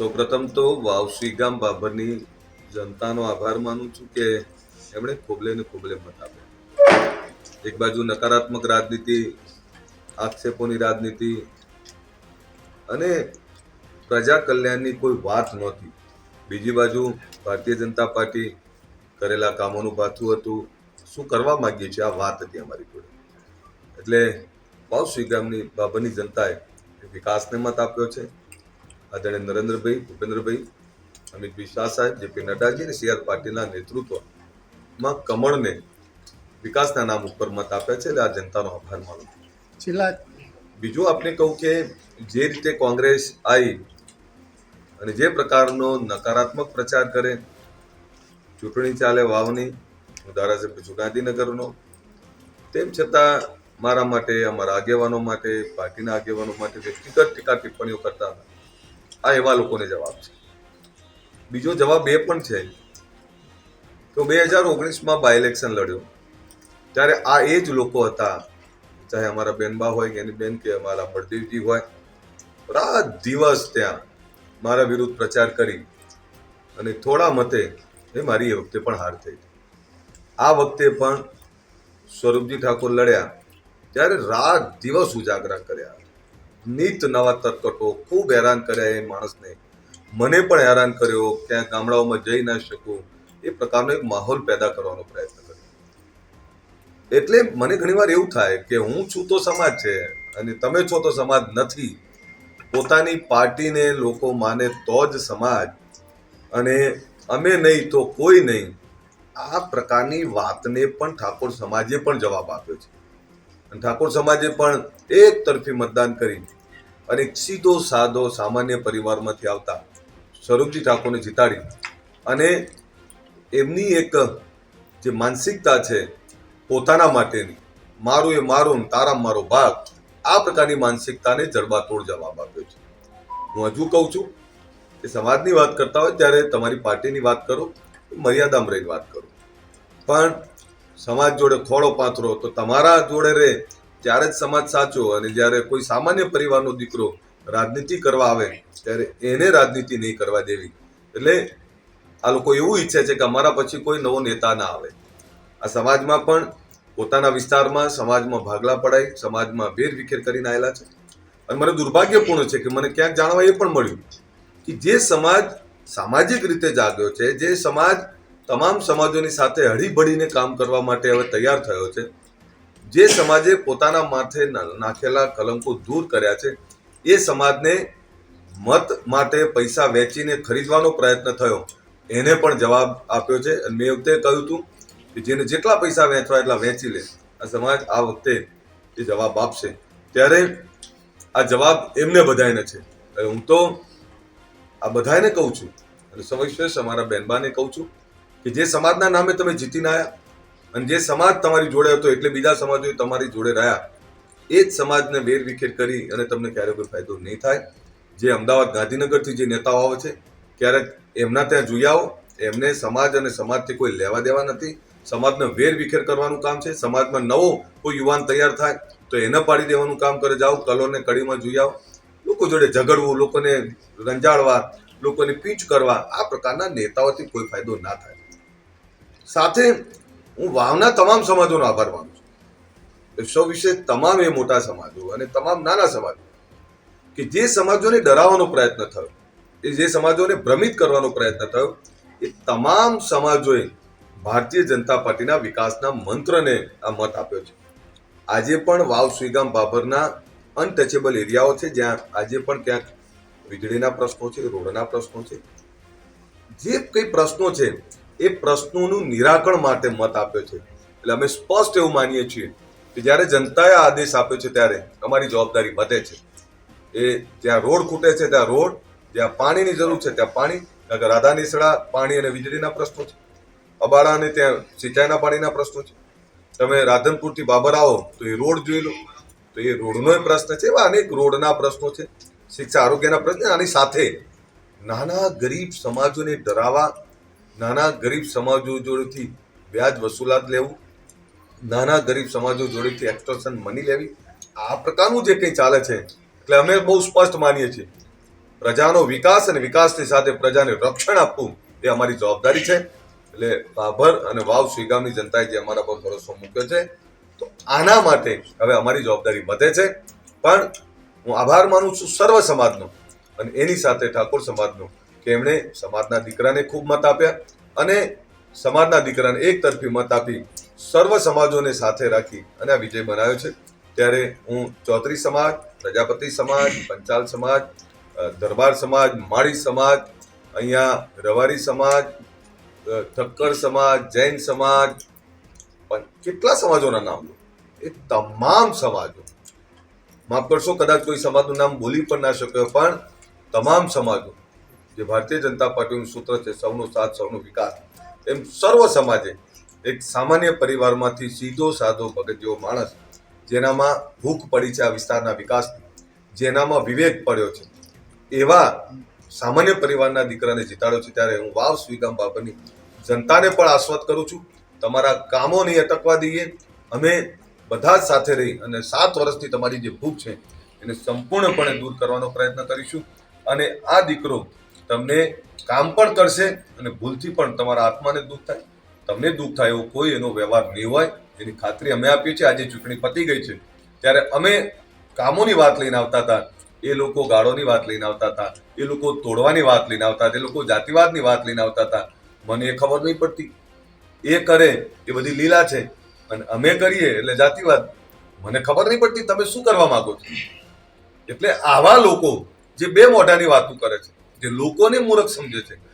સૌપ્રથમ તો વાવસી ગામ બાબરની જનતાનો આભાર માનું છું કે એમણે ખોબલે ને ખોબલે મત આપ્યા. એક બાજુ નકારાત્મક રાજનીતિ, આક્ષેપોની રાજનીતિ અને પ્રજા કલ્યાણની કોઈ વાત નહોતી. બીજી બાજુ ભારતીય જનતા પાર્ટી કરેલા કામોનું પાથું હતું. શું કરવા માગીએ છીએ? આ વાત હતી અમારી જોડે. એટલે વાવસી ગામની બાબરની જનતાએ વિકાસને મત આપ્યો છે. આદરણીય નરેન્દ્રભાઈ ભૂપેન્દ્રભાઈ અમિતભાઈ શાહ સાહેબ જેપી નડ્ડાજી અને સી આર પાટીલના નેતૃત્વમાં કમળને વિકાસના નામ ઉપર મત આપ્યા છે એટલે આ જનતાનો આભાર માનું છું. છેલ્લા બીજું આપણે કહું કે જે રીતે કોંગ્રેસ આવી અને જે પ્રકારનો નકારાત્મક પ્રચાર કરે ચૂંટણી ચાલે વાવની હું ધારાસભ્ય છું ગાંધીનગરનો તેમ છતાં મારા માટે અમારા આગેવાનો માટે પાર્ટીના આગેવાનો માટે વ્યક્તિગત ટીકા ટિપ્પણીઓ કરતા હતા. આ એવા લોકોને જવાબ છે. બીજો જવાબ એ પણ છે તો બે હજાર ઓગણીસમાં બાય ઇલેક્શન લડ્યો. ત્યારે આ એ જ લોકો હતા, ચાહે અમારા બેનબા હોય કે એની બેન કે અમારા બળદેવજી હોય રાત દિવસ ત્યાં મારા વિરુદ્ધ પ્રચાર કરી અને થોડા મતે એ મારી એ વખતે પણ હાર થઈ. આ વખતે પણ સ્વરૂપજી ઠાકોર લડ્યા, ત્યારે રાત દિવસ ઉજાગરા કર્યા. નિત નવા તરકટો ખૂબ હેરાન કર્યા એ માણસને. મને પણ હેરાન કર્યો ક્યાં ગામડાઓમાં જઈ ના શકું. એ પ્રકારનો એક માહોલ પેદા કરવાનો પ્રયત્ન કર્યો. એટલે મને ઘણીવાર એવું થાય કે હું છું તો સમાજ છે અને તમે છો તો સમાજ નથી. પોતાની પાર્ટીને લોકો માને તો જ સમાજ. અને અમે નહીં તો કોઈ નહીં. આ પ્રકારની વાતને પણ ઠાકોર સમાજે પણ જવાબ આપ્યો છે. અને ઠાકોર સમાજે પણ એક તરફી મતદાન કરી અને સીધો સાદો સામાન્ય પરિવારમાંથી આવતા સ્વરૂપજી ઠાકોરને જીતાડી. અને એમની એક જે માનસિકતા છે પોતાના માટેની, મારું એ મારું તારા મારો ભાગ આ પ્રકારની માનસિકતાને જડબાતોડ જવાબ આપ્યો છે. હું હજુ કહું છું કે સમાજની વાત કરતા હોય ત્યારે તમારી પાર્ટીની વાત કરો, મર્યાદામાં રહીને વાત કરો. પણ સમાજ જોડે ખોળો પાથરો, તો તમારા જોડે રહે, ત્યારે જ સમાજ સાચો અને જ્યારે કોઈ સામાન્ય પરિવારનો દીકરો રાજનીતિ કરવા આવે, ત્યારે એને રાજનીતિ નહીં કરવા દેવી. એટલે આ લોકો એવું ઈચ્છે છે કે અમારા પછી કોઈ નવો નેતા ના આવે. આ સમાજમાં પણ પોતાના વિસ્તારમાં સમાજમાં ભાગલા પડાય સમાજમાં વેર વિખેર કરીને આવેલા છે. અને મને દુર્ભાગ્યપૂર્ણ છે કે મને ક્યાંક જાણવા એ પણ મળ્યું કે જે સમાજ સામાજિક રીતે જાગ્યો છે, જે સમાજ તમામ સમાજોની સાથે હળીભળીને કામ કરવા માટે હવે તૈયાર થયો છે. જે સમાજે પોતાના માથે નાખેલા કલંકો દૂર કર્યા છે, એ સમાજને મત માટે પૈસા વેચીને ખરીદવાનો પ્રયત્ન થયો. એને પણ જવાબ આપ્યો છે. અને મેં વખતે કહ્યું હતું કે જેને જેટલા પૈસા વેચવા એટલા વેચી લે. આ સમાજ આ વખતે એ જવાબ આપશે. ત્યારે આ જવાબ એમને બધાને છે. હું તો આ બધાને કહું છું. અને સવિશેષ અમારા બહેનબાને કહું છું. કે જે સમાજના નામે તમે જીતીને આવ્યા અને જે સમાજ તમારી જોડે હતો એટલે બીજા સમાજો તમારી જોડે રહ્યા, એ જ સમાજને વેર વિખેર કરી અને તમને ક્યારે કોઈ ફાયદો નહીં થાય. જે અમદાવાદ ગાંધીનગરથી જે નેતાઓ આવે છે, ક્યારેક એમના ત્યાં જોઈ આવો, એમને સમાજ અને સમાજથી કોઈ લેવા દેવા નથી. સમાજને વેર વિખેર કરવાનું કામ છે. સમાજમાં નવો કોઈ યુવાન તૈયાર થાય, તો એને પાડી દેવાનું કામ કરે. જાઓ કલોને કડીમાં જોઈ આવો. લોકો જોડે ઝઘડવું, લોકોને રંજાડવા, લોકોને પીચ કરવા, આ પ્રકારના નેતાઓથી કોઈ ફાયદો ના થાય. સાથે હું વાવના તમામ સમાજોનો આભાર માનું છું. સૌ વિશે તમામ એ મોટા સમાજો અને તમામ નાના સમાજો કે જે સમાજોને ડરાવવાનો પ્રયત્ન થયો, એ જે સમાજોને ભ્રમિત કરવાનો પ્રયત્ન થયો, એ તમામ સમાજોએ ભારતીય જનતા પાર્ટીના વિકાસના મંત્રને આ મત આપ્યો છે. આજે પણ વાવ સુઈગામ બાબરના અનટચેબલ એરિયાઓ છે, જ્યાં આજે પણ ક્યાંક વીજળીના પ્રશ્નો છે, રોડના પ્રશ્નો છે. જે કંઈ પ્રશ્નો છે એ પ્રશ્નોનું નિરાકરણ માટે મત આપ્યો છે. એટલે અમે સ્પષ્ટ એવું માનીએ છીએ કે જ્યારે જનતાએ આદેશ આપ્યો છે ત્યારે અમારી જવાબદારી વધે છે. એ જ્યાં રોડ ખૂટે છે ત્યાં રોડ, જ્યાં પાણીની જરૂર છે ત્યાં પાણી કારણ કે રાધા પાણી અને વીજળીના પ્રશ્નો છે. અબાડા અને ત્યાં સિંચાઈના પાણીના પ્રશ્નો છે. તમે રાધનપુરથી બાબર આવો તો એ રોડ જોઈ લો. તો એ રોડનો પ્રશ્ન છે એવા અનેક રોડના પ્રશ્નો છે. શિક્ષા આરોગ્યના પ્રશ્ન આની સાથે નાના ગરીબ સમાજોને ડરાવવા નાના ગરીબ સમાજો જોડેથી વ્યાજ વસૂલાત લેવું, નાના ગરીબ સમાજો જોડેથી એક્સટોર્શન મની લેવી, આ પ્રકારનું જે કંઈ ચાલે છે, એટલે અમે બહુ સ્પષ્ટ માનીએ છીએ. પ્રજાનો વિકાસ અને વિકાસની સાથે પ્રજાને રક્ષણ આપવું એ અમારી જવાબદારી છે. એટલે ભાભર અને વાવ શ્રીગામની જનતાએ જે અમારા પર ભરોસો મૂક્યો છે, તો આના માટે હવે અમારી જવાબદારી વધે છે. પણ હું આભાર માનું છું સર્વ સમાજનો અને એની સાથે ઠાકોર સમાજનો. કે એમણે સમાજના દીકરાને ખૂબ મત આપ્યા અને સમાજના દીકરાને એક તરફી મત આપી, સર્વ સમાજોને સાથે રાખી અને આ વિજય બનાવ્યો છે. ત્યારે હું ચૌધરી સમાજ, પ્રજાપતિ સમાજ, પંચાલ સમાજ દરબાર સમાજ, માળી સમાજ, અહીંયા રવારી સમાજ ઠક્કર સમાજ, જૈન સમાજ કેટલા સમાજોના નામ એ તમામ સમાજો. માફ કરશો, કદાચ કોઈ સમાજનું નામ બોલી પણ ના શક્યો, પણ તમામ સમાજો જે ભારતીય જનતા પાર્ટીનું સૂત્ર છે સૌનો સાથ, સૌનો વિકાસ. એમ સર્વ સમાજે એક સામાન્ય પરિવારમાંથી સીધો સાધો ભગત જેવો માણસ જેનામાં ભૂખ પડી છે આ વિસ્તારના વિકાસની જેનામાં વિવેક પડ્યો છે, એવા સામાન્ય પરિવારના દીકરાને જીતાડ્યો છે. ત્યારે હું વાવ સ્વીગામ બાબરની જનતાને પણ આશ્વત કરું છું, તમારા કામો નહીં અટકવા દઈએ, અમે બધા જ સાથે રહી અને સાત વર્ષથી તમારી જે ભૂખ છે એને સંપૂર્ણપણે દૂર કરવાનો પ્રયત્ન કરીશું અને આ દીકરો તમને કામ પણ કરશે અને ભૂલથી પણ તમારા આત્માને દુઃખ થાય. તમને દુઃખ થાય એવો કોઈ એનો વ્યવહાર નહીં હોય. એની ખાતરી અમે આપીએ છીએ. આજે ચૂંટણી પતી ગઈ છે. ત્યારે અમે કામોની વાત લઈને આવતા હતા. એ લોકો ગાળોની વાત લઈને આવતા હતા. એ લોકો તોડવાની વાત લઈને આવતા હતા. એ લોકો જાતિવાદની વાત લઈને આવતા હતા. મને એ ખબર નહીં પડતી. એ કરે એ બધી લીલા છે. અને અમે કરીએ એટલે જાતિવાદ. મને ખબર નહીં પડતી તમે શું કરવા માંગો છો? એટલે આવા લોકો જે બે મોઢાની વાતો કરે છે. જે લોકોને મૂરખ સમજે છે.